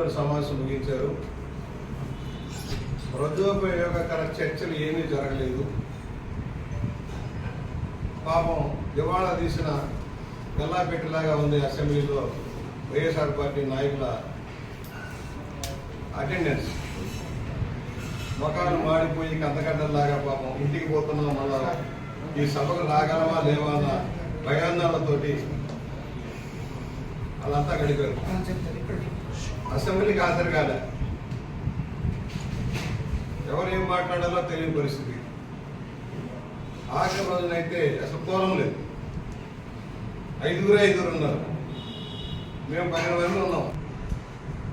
సమావేశం ముగించారు. ప్రజోపయోగకర చర్చలు ఏమీ జరగలేదు. పాపం దివాళా తీసిన గల్లాపెట్టిలాగా ఉంది అసెంబ్లీలో వైఎస్ఆర్ పార్టీ నాయకుల అటెండెన్స్. మొఖాలు మాడిపోయి కందగడ్డల్లాగా పాపం ఇంటికి పోతున్నాం మళ్ళా ఈ సభకు రాగలమా లేవా అన్న భయాందోళనతోటి వాళ్ళంతా గడిపారు. అసెంబ్లీకి హాజరు కాలే. ఎవరు ఏం మాట్లాడాలో తెలియని పరిస్థితి. ఆఖరి రోజునైతే అసలు కోరం లేదు. ఐదుగురు ఐదుగురు ఉన్నారు. మేము పన్నెండు మంది ఉన్నాం.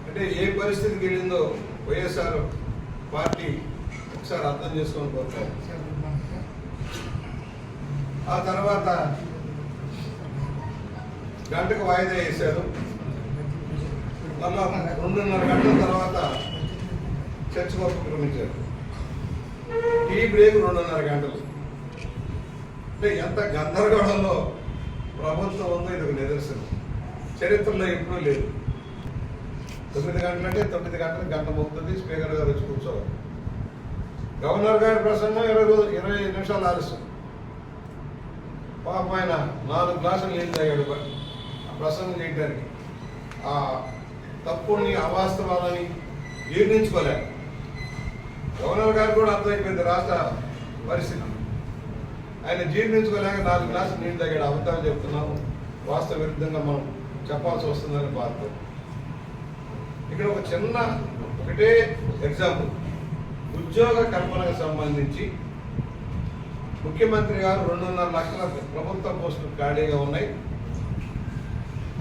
అంటే ఏ పరిస్థితికి వెళ్ళిందో వైఎస్ఆర్ పార్టీ ఒకసారి అర్థం చేసుకొని పోతారు. ఆ తర్వాత గంటకు వాయిదా వేశారు. మళ్ళా రెండున్నర గంటల తర్వాత చర్చ్ వరకు క్రమించారు టీ బ్రేక్ రెండున్నర గంటలు. అంటే ఎంత గందరగోళంలో ప్రభుత్వం ఉందో ఇది ఒక నిదర్శనం. చరిత్రలో ఎప్పుడూ లేదు. తొమ్మిది గంటలంటే తొమ్మిది గంటలకు గంట మోగుతుంది స్పీకర్ గారు వచ్చి కూర్చోవాలి. గవర్నర్ గారి ప్రసంగం ఇరవై రోజు ఇరవై నిమిషాలు ఆలస్యం. పాప ఆయన నాలుగు గ్లాసులు నీళ్ళు తాగాడు. ఆ ప్రసంగం చేయడానికి ఆ తప్పుని అవాస్తవాలని జీర్ణించుకోలేక గవర్నర్ గారు కూడా అర్థమైపోయింది రాష్ట్ర పరిస్థితి. ఆయన జీర్ణించుకోలేక నాలుగు గ్లాసులు నీళ్ళు తగ్గాడు అబద్ధాలు చెప్తున్నాము. వాస్తవ విరుద్ధంగా మనం చెప్పాల్సి వస్తుందని బాధతో ఇక్కడ ఒక చిన్న ఒకటే ఎగ్జాంపుల్ ఉద్యోగ కల్పనకు సంబంధించి ముఖ్యమంత్రి గారు రెండున్నర లక్షల ప్రభుత్వ పోస్టులు ఖాళీగా ఉన్నాయి.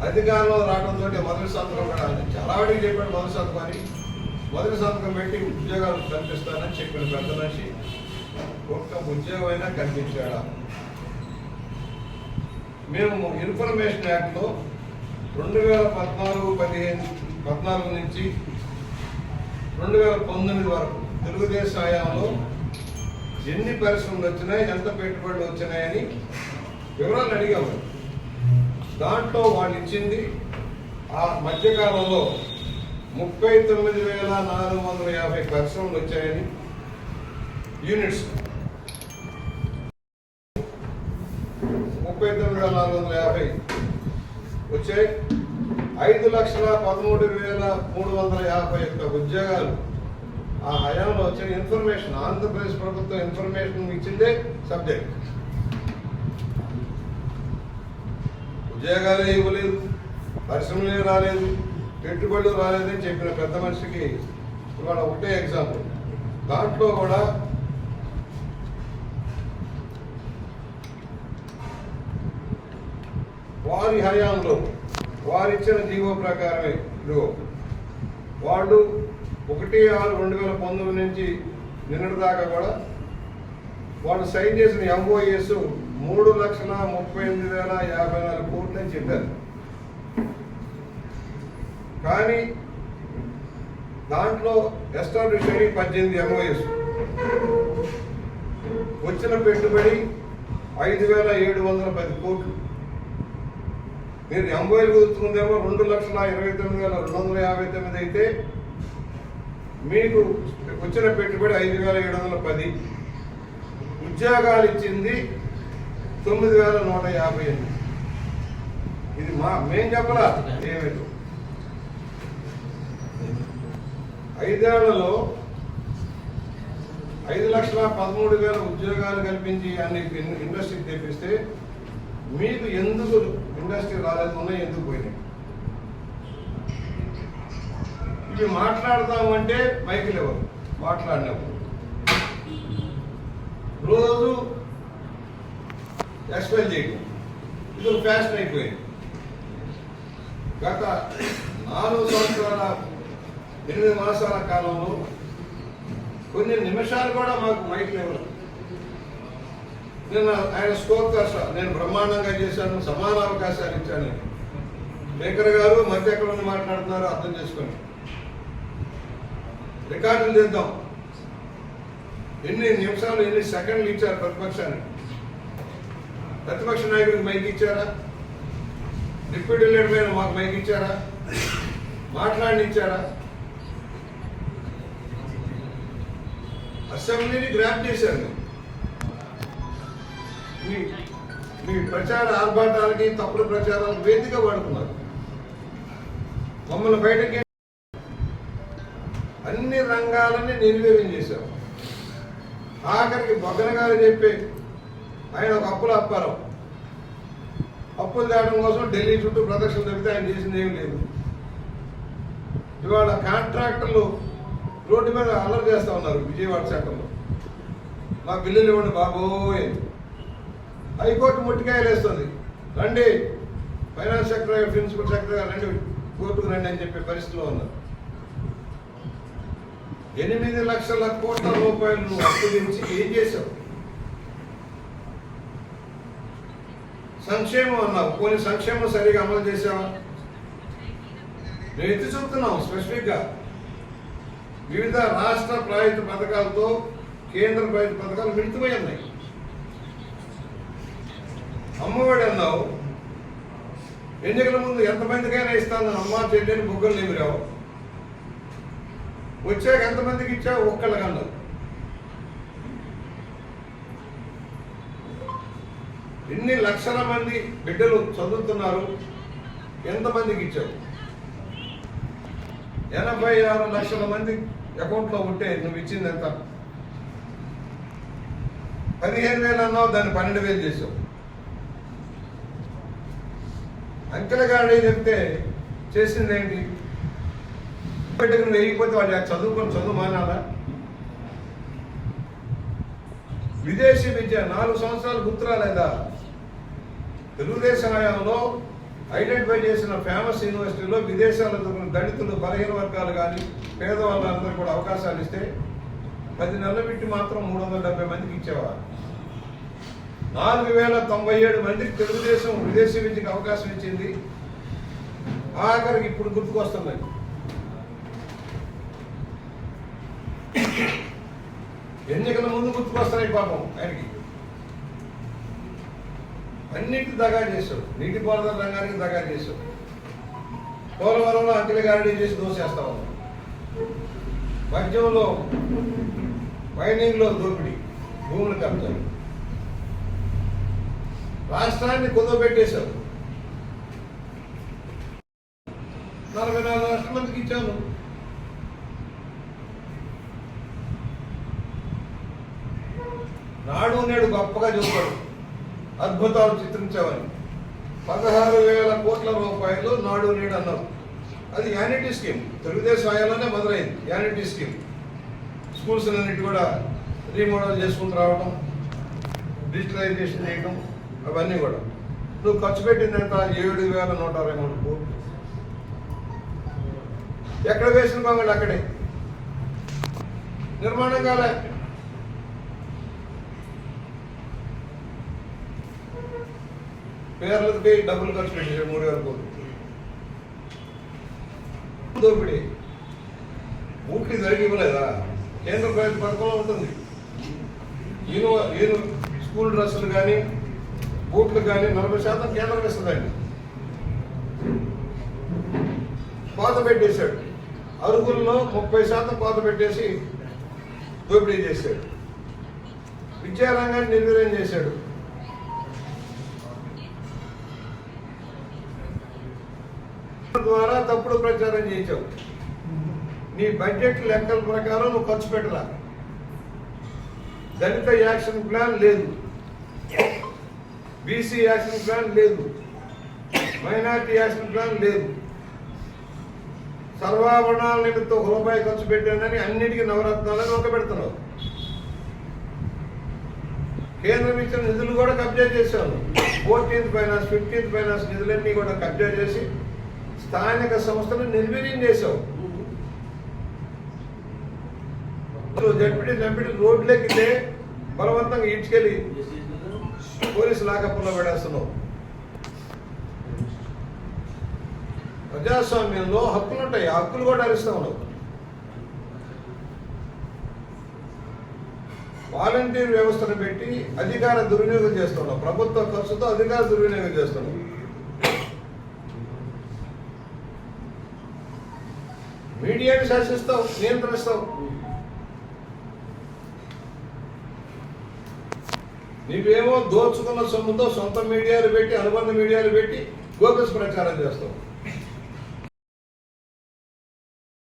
అధికారంలో రావడంతో మొదటి సంతకం కూడా చాలా వాడికి చెప్పాడు మొదటి సంతకం అని. మొదటి సంతకం పెట్టి ఉద్యోగాలు కల్పిస్తానని చెప్పిన పెద్ద మనిషి. ఒక్క ఉద్యోగం అయినా కల్పించాడా? మేము ఇన్ఫర్మేషన్ యాక్ట్లో రెండు వేల పద్నాలుగు పదిహేను పద్నాలుగు నుంచి రెండు వేల పంతొమ్మిది వరకు తెలుగుదేశం హయాంలో ఎన్ని పరిశ్రమలు వచ్చినాయి ఎంత పెట్టుబడులు వచ్చినాయని వివరాలు అడిగాము దాంట్లో వాళ్ళు ఇచ్చింది ఆ మధ్యకాలంలో ముప్పై తొమ్మిది వేల నాలుగు వందల యాభై పరిశ్రమలు వచ్చాయని యూనిట్స్. ముప్పై తొమ్మిది వేల నాలుగు వందల యాభై వచ్చాయి. ఐదు లక్షల పదమూడు వేల మూడు వందల యాభై ఒక్క ఉద్యోగాలు ఆ హయాంలో వచ్చిన ఇన్ఫర్మేషన్ ఆంధ్రప్రదేశ్ ప్రభుత్వం ఇన్ఫర్మేషన్ ఇచ్చిందే సబ్జెక్ట్ ఉద్యోగాలు ఇవ్వలేదు పరిశ్రమలు రాలేదు పెట్టుబడులు రాలేదని చెప్పిన పెద్ద మనిషికి ఇవాళ ఒకటే ఎగ్జాంపుల్ దాంట్లో కూడా వారి హయాంలో వారిచ్చిన జీవో ప్రకారమే ఇదిగో వాళ్ళు ఒకటి ఆరు రెండు వేల పంతొమ్మిది నుంచి నిన్నటి దాకా కూడా వాళ్ళు సైన్ చేసిన ఎంఓఎస్ మూడు లక్షల ముప్పై ఎనిమిది వేల యాభై నాలుగు కోట్లు అని చెప్పారు. కానీ దాంట్లో ఎస్టాబ్లిష్ అయ్యి పద్దెనిమిది ఎంఓఎస్. వచ్చిన పెట్టుబడి ఐదు వేల ఏడు వందల పది కోట్లు. మీరు ఎంఓఎల్ కుదుర్చుకుందేమో రెండు లక్షల ఇరవై తొమ్మిది వేల రెండు వందల యాభై తొమ్మిది అయితే మీకు వచ్చిన పెట్టుబడి ఐదు వేల ఏడు వందల పది. ఉద్యోగాలు ఇచ్చింది తొమ్మిది వేల నూట యాభై ఎనిమిది. ఇది మా మేం చెప్పలా? ఏమిటో ఐదేళ్ళలో ఐదు లక్షల పదమూడు వేల ఉద్యోగాలు కల్పించి అన్ని ఇండస్ట్రీకి తెప్పిస్తే మీకు ఎందుకు ఇండస్ట్రీ రాలేదు ఉన్నాయి ఎందుకు పోయినాయి? ఇవి మాట్లాడతామంటే మైకులు ఎవరు మాట్లాడినప్పుడు. రోజు ఎక్స్ప్లెయిన్ చేయడం ఇది ఒక ఫ్యాషన్ అయిపోయింది. గత నాలుగు సంవత్సరాల ఎనిమిది మాసాల కాలంలో కొన్ని నిమిషాలు కూడా మాకు మైక్ లేవు. నిన్న ఆయన స్కోర్ కాస్త నేను బ్రహ్మాండంగా చేశాను సమాన అవకాశాలు ఇచ్చాను. స్పీకర్ గారు మధ్య ఎక్కడ ఉండి మాట్లాడుతున్నారో అర్థం చేసుకోండి. రికార్డులు చేద్దాం ఎన్ని నిమిషాలు ఎన్ని సెకండ్లు ఇచ్చారు ప్రతిపక్షానికి? ప్రతిపక్ష నాయకుడికి మైక్ ఇచ్చారా? డిప్యూటీ లీడర్ మీద మాకు మైక్ ఇచ్చారా? మాట్లాడినిచ్చారా? అసెంబ్లీని గ్రాప్ చేశారు. మీ మీ ప్రచార ఆర్భాటాలకి తప్పుడు ప్రచారాలకు వేదిక పడుతున్నారు మమ్మల్ని బయటకి అన్ని రంగాలని నిర్వీర్యం చేశారు. ఆఖరికి బొగ్గనగారు చెప్పే ఆయన ఒక అప్పులు అప్పారావు. అప్పులు తేవడం కోసం ఢిల్లీ చుట్టూ ప్రదక్షిణ తప్పితే ఆయన చేసింది ఏం లేదు. ఇవాళ కాంట్రాక్టర్లు రోడ్డు మీద అల్లరి చేస్తా ఉన్నారు విజయవాడ సెంటర్లో. మా బిల్లులు ఇవ్వండి బాబోయ్ హైకోర్టు ముట్టికాయలు వేస్తుంది. రండి ఫైనాన్స్ సెక్రటరీ ప్రిన్సిపల్ సెక్రటరీ రండి కోర్టుకు రండి అని చెప్పే పరిస్థితిలో ఉన్నారు. ఎనిమిది లక్షల కోట్ల రూపాయలు నువ్వు అప్పు తెచ్చి ఏం చేశావు? సంక్షేమం అన్నావు. పోనీ సంక్షేమం సరిగా అమలు చేసావా నేను ఎత్తి చూపుతున్నాం స్పెసిఫిక్గా. వివిధ రాష్ట్ర ప్రాయుత పథకాలతో కేంద్ర ప్రాయుత పథకాలు మిళితమై ఉన్నాయి. అమ్మఒడి అన్నావు. ఎన్నికల ముందు ఎంతమందికైనా ఇస్తాను అమ్మ చెల్లెని బొగ్గలు నిమిరావు వచ్చాక ఎంతమందికి ఇచ్చావు? ఒక్కళ్ళకన్నావు అన్నావు ఎన్ని లక్షల మంది బిడ్డలు చదువుతున్నారు? ఎంతమందికి ఇచ్చావు ఎనభై ఆరు లక్షల మంది అకౌంట్లో ఉంటే నువ్వు ఇచ్చింది ఎంత? పదిహేను వేలు అన్నావు దాన్ని పన్నెండు వేలు చేసావు అంకెల గాడి చెప్తే చేసింది ఏంటి? పెట్టుకుని వేయకపోతే వాళ్ళు చదువుకొని చదువు మానాలా? విదేశీ విద్య నాలుగు సంవత్సరాలు గుర్తురాలేదా తెలుగుదేశం హయాంలో ఐడెంటిఫై చేసిన ఫేమస్ యూనివర్సిటీలో విదేశాల దళితులు బలహీన వర్గాలు కానీ పేదవాళ్ళందరూ కూడా అవకాశాలు ఇస్తే పది నెలల పెట్టి మాత్రం మూడు వందల డెబ్బై మందికి ఇచ్చేవారు. నాలుగు వేల తొంభై ఏడు మందికి తెలుగుదేశం విదేశీ విద్యకు అవకాశం ఇచ్చింది. ఆఖరికి ఇప్పుడు గుర్తుకొస్తున్నాయి ఎన్నికల ముందు గుర్తుకొస్తున్నాయి పాపం ఆయనకి. అన్నిటికి దగా చేశాడు నీటిపారుదల రంగానికి దగా చేశాడు పోలవరంలో అంకెల గారిడీ చేసి దోసేస్తా ఉన్నాం మద్యంలో మైనింగ్లో దోపిడీ భూములు కబ్జాలు. రాష్ట్రాన్ని కుదవబెట్టేశారు. నలభై నాలుగు లక్షల మందికి ఇచ్చాను నాడు నేడు గొప్పగా చూస్తాడు అద్భుతాలు చిత్రించామని పదహారు వేల కోట్ల రూపాయలు నాడు నేడు అన్నారు. అది యానిటీ స్కీమ్ తెలుగుదేశం ఆయాలోనే మొదలైంది యానిటీ స్కీమ్ స్కూల్స్ అన్నిటి కూడా రీమోడల్ చేసుకుంటూ రావడం డిజిటలైజేషన్ చేయడం అవన్నీ కూడా. నువ్వు ఖర్చు పెట్టిందంట ఏడు వేల నూట అరవై మూడు కోట్లు. ఎక్కడ వేసిన బాగుండి అక్కడే. నిర్మాణం కాలే. పేర్లకి డబ్బులు ఖర్చు పెట్టారు మూడు వేల కోట్లు. దోపిడీ. ఊపిడి జరిగి ఇవ్వలేదా? కేంద్ర ప్రభుత్వ పథకంలో ఉంటుంది. ఈయన ఈయన స్కూల్ డ్రెస్సులు కానీ బూట్లు కానీ నలభై శాతం కేంద్రం ఇస్తుందండి పాత పెట్టేశాడు. అరుగుల్లో ముప్పై శాతం పాత పెట్టేసి దోపిడీ చేశాడు. విద్యారంగాన్ని నిర్వీర్యం చేశాడు. ద్వారా తప్పుడు ప్రచారం చేయించావు నీ బడ్జెట్ లెక్కల ప్రకారం నువ్వు ఖర్చు పెట్టరా? దళిత యాక్షన్ ప్లాన్ లేదు. బీసీ యాక్షన్ ప్లాన్ లేదు. మైనార్టీ యాక్షన్ ప్లాన్ లేదు. సర్వాభరణాల నిమిత్తం ఒక రూపాయి ఖర్చు పెట్టానని అన్నిటికీ నవరత్నాలను ఒక పెడుతున్నావు కేంద్రం ఇచ్చిన నిధులు కూడా కబ్జా చేశాను. ఫోర్టీన్త్ ఫైనాన్స్ ఫిఫ్టీన్త్ ఫైనాన్స్ నిధులన్నీ కూడా కబ్జా చేసి స్థానిక సంస్థలు నిర్వీర్యం చేశావు. జడ్పిడి జంపిడి రోడ్లెక్కితే బలవంతంగా ఈడ్చుకెళ్ళి పోలీసు లాకప్పుల్లో పెడేస్తున్నావు. ప్రజాస్వామ్యంలో హక్కులు ఉంటాయి ఆ హక్కులు కూడా అరిస్తా ఉన్నావు వాలంటీర్ వ్యవస్థను పెట్టి అధికార దుర్వినియోగం చేస్తున్నావు. ప్రభుత్వ ఖర్చుతో అధికార దుర్వినియోగం చేస్తున్నావు. మీడియాని శాసిస్తావు నియంత్రిస్తావు. నీవేమో దోచుకున్న సొమ్ముతో సొంత మీడియాలు పెట్టి అనుబంధ మీడియాలు పెట్టి గోకస్ ప్రచారం చేస్తావు.